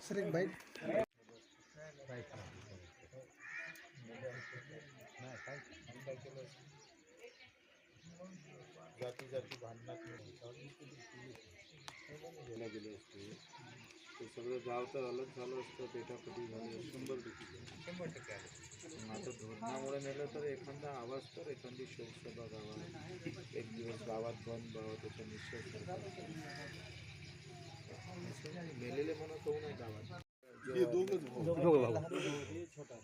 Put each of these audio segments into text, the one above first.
Sir एक bite जाती जाती भांडणात गेल्या गेले असते. ते सगळं गाव तर अलग झालं असतं पेटापटी झाली शंभर टक्के शंभर टक्के आलं. आता धोरणामुळे नेलं तर एखादा आवाज़ तर एखादी शोकसभा गावात. एक दिवस गावात बंद व्हावं त्याचा निश्चय सरकार मेलेले म्हणत होऊ नये गावात. ते छोटा.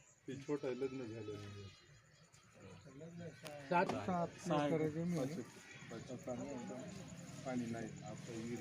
आहे, लग्न झालं नाही. सात सात. पाणी नाही. विहीर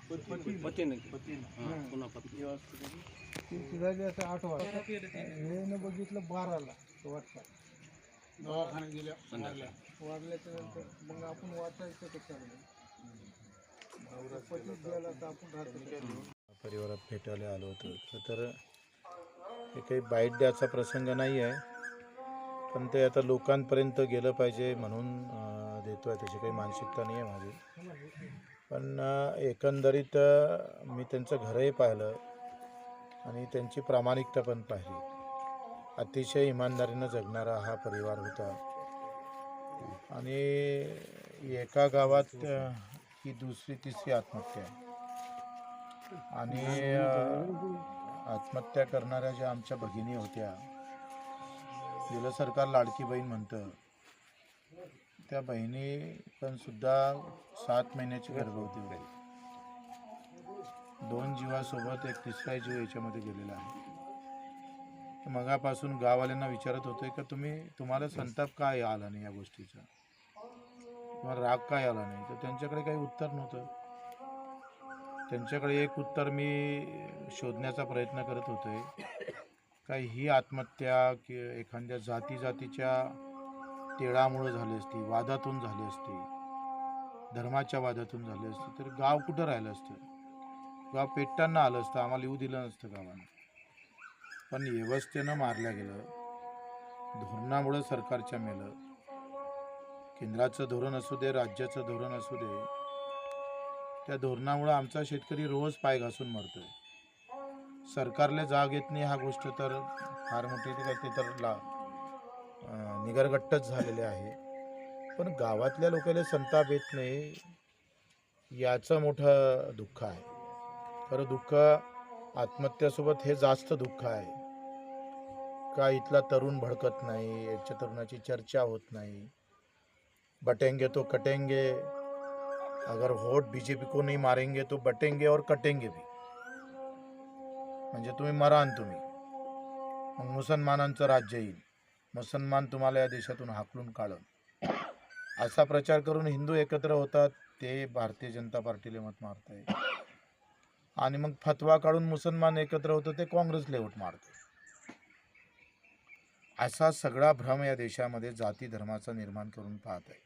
पतीने केली. पतीनं हां. त्याची झाली असं आठ वाजता. हेनं बघितलं बाराला दवाखान्यात गेल्या. वाढल्याच्या नंतर मग आपण वाचायचं कशाला पतीच गेला तर आपण राहतो परिवारात भेटायला आलो होतो. तर हे काही बाईट द्यायचा प्रसंग नाही आहे. पण ते आता लोकांपर्यंत गेलं पाहिजे म्हणून देतो आहे त्याची काही मानसिकता नाही आहे माझी. पण एकंदरीत मी त्यांचं घरही पाहिलं आणि त्यांची प्रामाणिकता पण पाहिली. अतिशय इमानदारीनं जगणारा हा परिवार होता. आणि एका गावात ही दुसरी तिसरी आत्महत्या. आणि आत्महत्या करणाऱ्या ज्या आमच्या भगिनी होत्या जिला सरकार लाडकी बहीण म्हणतं. त्या बहिणी पण सुद्धा सात महिन्याची गर्भवती होती दोन जीवासोबत एक तिसरा जीव याच्यामध्ये गेलेला आहे. मगापासून गाववाल्यांना विचारत होते का तुम्ही तुम्हाला संताप काय आला नाही या गोष्टीचा? किंवा राग काय आला नाही? तर त्यांच्याकडे काही उत्तर नव्हतं. त्यांच्याकडे एक उत्तर मी शोधण्याचा प्रयत्न करत होते काही ही आत्महत्या कि एखाद्या जाती जातीच्या तेळामुळं झाली असती वादातून झाली असती धर्माच्या वादातून झाली असती तर गाव कुठं राहिलं असतं? गाव पेटताना आलं असतं आम्हाला येऊ दिलं नसतं गावानं. पण व्यवस्थेनं मारलं गेलं धोरणामुळं सरकारच्या मेलं. केंद्राचं धोरण असू दे राज्याचं धोरण असू दे त्या धोरणामुळं आमचा शेतकरी रोज पाय घासून मरतोय. सरकारला जाग येत नाही हा गोष्ट तर फार मोठी ते तर ला निगरगट्टच झालेले आहे. पण गावातल्या लोकांना संताप येत नाही याचं मोठं दुःख आहे. खरं दुःख आत्महत्यासोबत हे जास्त दुःख आहे. का इथला तरुण भडकत नाही याच्या तरुणाची चर्चा होत नाही. बटेंगे तो कटेंगे अगर वोट बीजेपी को नहीं मारेंगे तो बटेंगे और कटेंगे भी. म्हणजे तुम्ही मरान तुम्ही. मग मुसलमानांचं राज्य येईल. मुसलमान तुम्हाला या देशातून हाकलून काढून. असा प्रचार करून हिंदू एकत्र होतात ते भारतीय जनता पार्टीला मत मारत आहे आणि मग फतवा काढून मुसलमान एकत्र होतं ते काँग्रेसला वोट मारतं. असा सगळा भ्रम या देशामध्ये जाती धर्माचा निर्माण करून पाहत आहे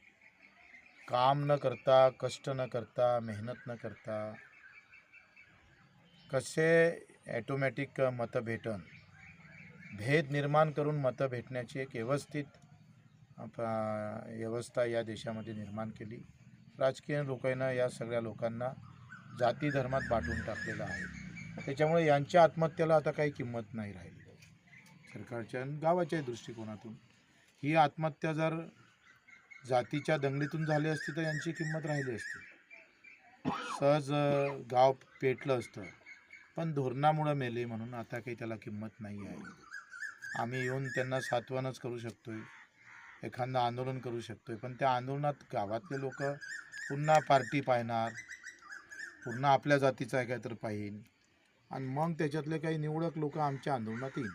काम न करता कष्ट न करता मेहनत न करता कसे ॲटोमॅटिक मतं भेटन भेद निर्माण करून मतं भेटण्याची एक व्यवस्थित व्यवस्था या देशामध्ये निर्माण केली. राजकीय लोकांना या सगळ्या लोकांना जाती धर्मात बाटून टाकलेलं आहे. त्याच्यामुळे यांच्या आत्महत्येला आता काही किंमत नाही राहिली. सरकारच्या गावाच्या दृष्टिकोनातून. ही आत्महत्या जर जातीच्या दंगलीतून झाली असती तर यांची किंमत राहिली असती. सहज गाव पेटलं असतं. पण धोरणामुळं मेले म्हणून आता काही त्याला किंमत नाही आहे. आम्ही येऊन त्यांना सात्वनच करू शकतो आहे एखादं आंदोलन करू शकतो आहे पण त्या आंदोलनात गावातले लोक पुन्हा पार्टी पाहणार पुन्हा आपल्या जातीचा आहे काय तर पाहिन. आणि मग त्याच्यातले काही निवडक लोक आमच्या आंदोलनात येईल.